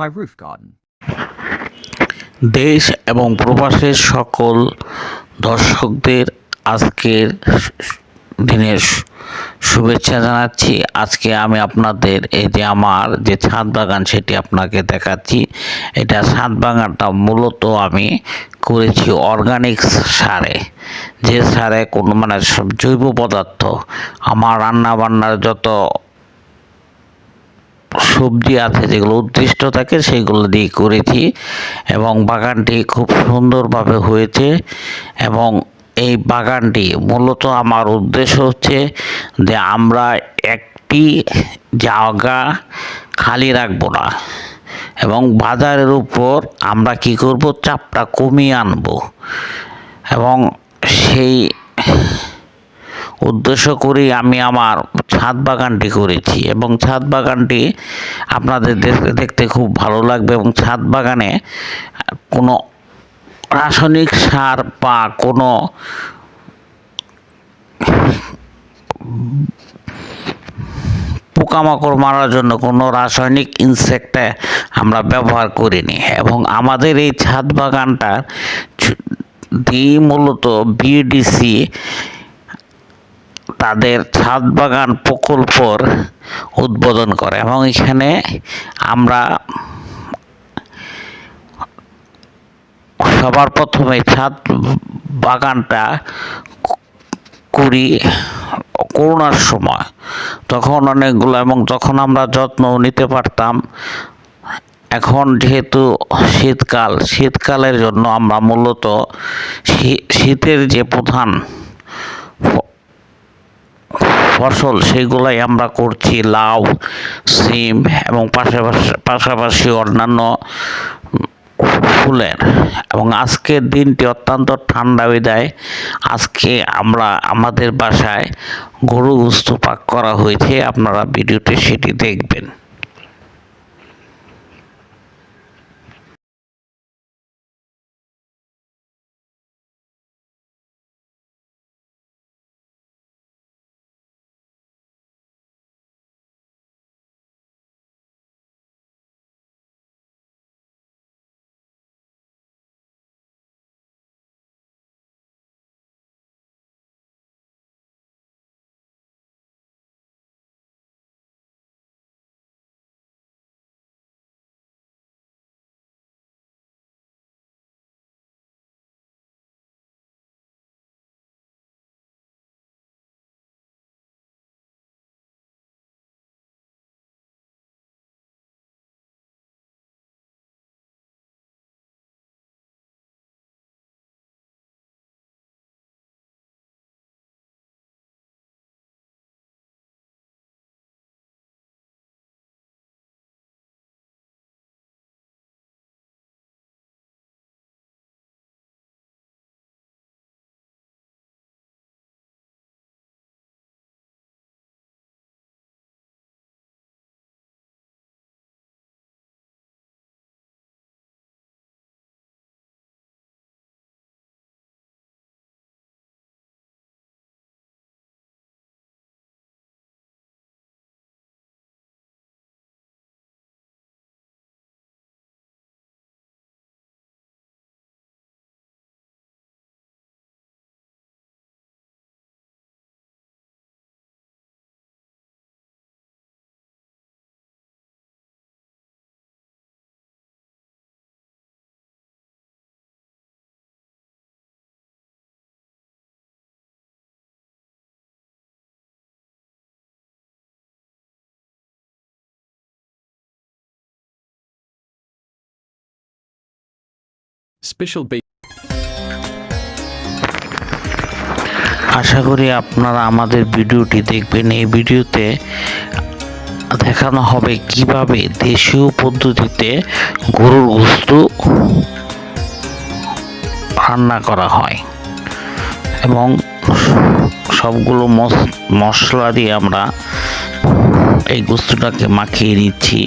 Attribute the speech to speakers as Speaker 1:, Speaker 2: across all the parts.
Speaker 1: my roof garden.
Speaker 2: দেশ এবং প্রবাসের সকল দর্শকদের আজকের দিনের শুভেচ্ছা জানাচ্ছি। আজকে আমি আপনাদের এই যে আমার যে ছাদ বাগান সেটি আপনাকে দেখাচ্ছি। এটা ছাদ বাগানটা মূলত আমি করেছি অর্গানিক সারে। যে সারে কোনো মানে জৈব পদার্থ, আমার রান্না বান্নার যত সবজি আছে যেগুলো উদ্দিষ্ট থাকে, সেগুলো দিয়ে করেছি এবং বাগানটি খুব সুন্দরভাবে হয়েছে এবং এই বাগানটি মূলত আমার উদ্দেশ্য হচ্ছে যে আমরা একটি জায়গা খালি রাখব না এবং বাজারের উপর আমরা কি করব? চাপটা কমিয়ে আনব এবং সেই উদ্দেশ্য করেই আমি আমার ছাদ বাগানটি করেছি এবং ছাদ বাগানটি আপনাদের দেখ- দেখতে খুব ভালো লাগবে এবং ছাদ বাগানে কোনো রাসায়নিক সার বা কোনো পোকামাকড় মারার জন্য কোনো রাসায়নিক ইনসেক্টে আমরা ব্যবহার করিনি এবং আমাদের এই ছাদ বাগানটার দিয়ে মূলত বিএডিসি তাদের ছাদ বাগান প্রকল্পর উদ্বোধন করে এবং এখানে আমরা সবার প্রথমে ছাদ বাগানটা করি করোনার সময়। তখন অনেকগুলো এবং তখন আমরা যত্ন নিতে পারতাম, এখন যেহেতু শীতকাল, শীতকালের জন্য আমরা মূলত শীতের যে প্রধান ফসল, সেগুলাই আমরা করছি লাউ, সিম এবং পাশাপাশি পাশাপাশি অন্যান্য ফুলের। এবং আজকের দিনটি অত্যন্ত ঠান্ডা বিদায়। আজকে আমরা আমাদের বাসায় গরু গুস্ত পাক করা হয়েছে। আপনারা ভিডিওতে সেটি দেখবেন।
Speaker 1: Ba-
Speaker 2: আশা করি আপনারা আমাদের ভিডিওটি দেখবেন। এই ভিডিওতে দেখানো হবে কীভাবে দেশীয় পদ্ধতিতে গরুর গোস্ত রান্না করা হয় এবং সবগুলো মশলা দিয়ে আমরা এই গোস্তটাকে মাখিয়ে নিচ্ছি।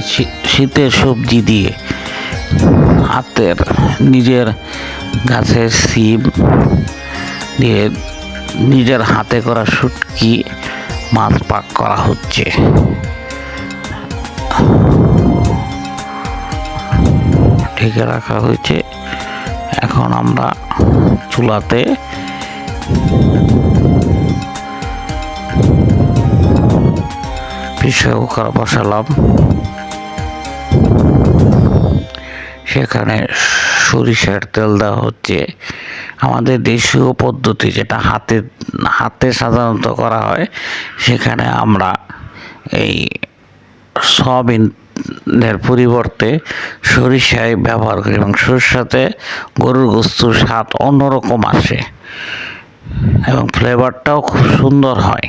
Speaker 2: শী- শীতের সবজি দিয়ে হাতের নিজের গাছের সিম দিয়ে নিজের হাতে করা শুটকি মাছ পাক করা হচ্ছে। ঢেকে রাখা হয়েছে। এখন আমরা চুলাতে প্রেসার কুকার বসালাম। সেখানে সরিষার তেল দেওয়া হচ্ছে। আমাদের দেশীয় পদ্ধতি যেটা হাতে হাতে সাধারণত করা হয়, সেখানে আমরা এই সয়াবিনের পরিবর্তে সরিষায় ব্যবহার করি এবং সরিষাতে গরুর গোস্তুর স্বাদ অন্যরকম আসে এবং ফ্লেভারটাও খুব সুন্দর হয়।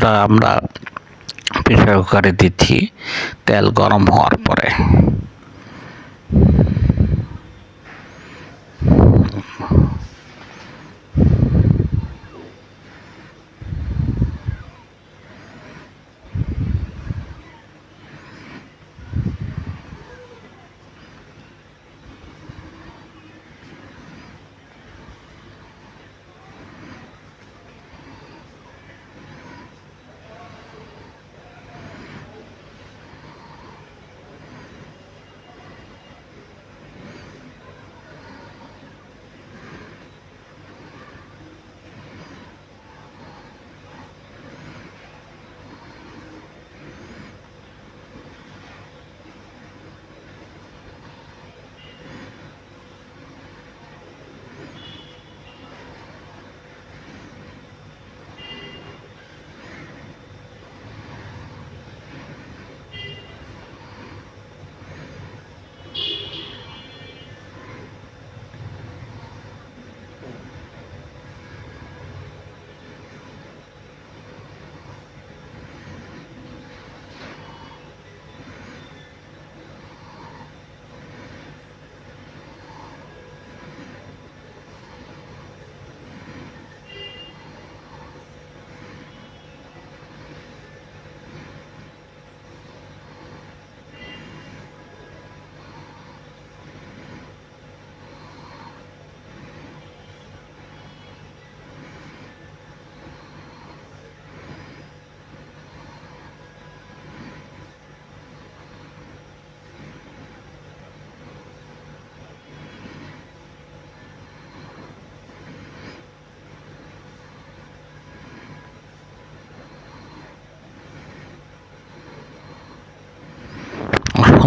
Speaker 2: গোস্তটা আমরা প্রেসার কুকারে দিচ্ছি তেল গরম হওয়ার পরে।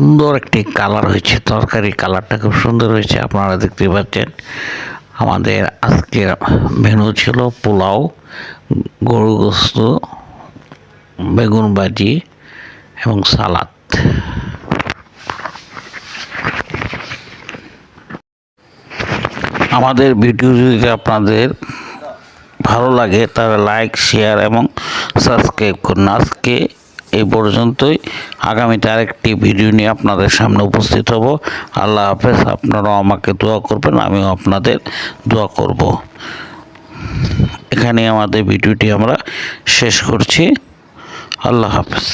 Speaker 2: সুন্দর একটি কালার হয়েছে, তরকারি কালারটা খুব সুন্দর হয়েছে, আপনারা দেখতে পাচ্ছেন। আমাদের আজকের মেনু ছিল পোলাও, গরু গোস্ত, বেগুন ভাজি এবং সালাদ। আমাদের ভিডিও যদি আপনাদের ভালো লাগে, তাহলে লাইক শেয়ার এবং সাবস্ক্রাইব করুন। আজকে এই পর্যন্তই। আগামীতে আরেকটি ভিডিও নিয়ে আপনাদের সামনে উপস্থিত হব। আল্লাহ হাফেজ, আপনারাও আমাকে দোয়া করবেন, আমিও আপনাদের দোয়া করব। এখানে আমাদের ভিডিওটি আমরা শেষ করছি। আল্লাহ হাফেজ।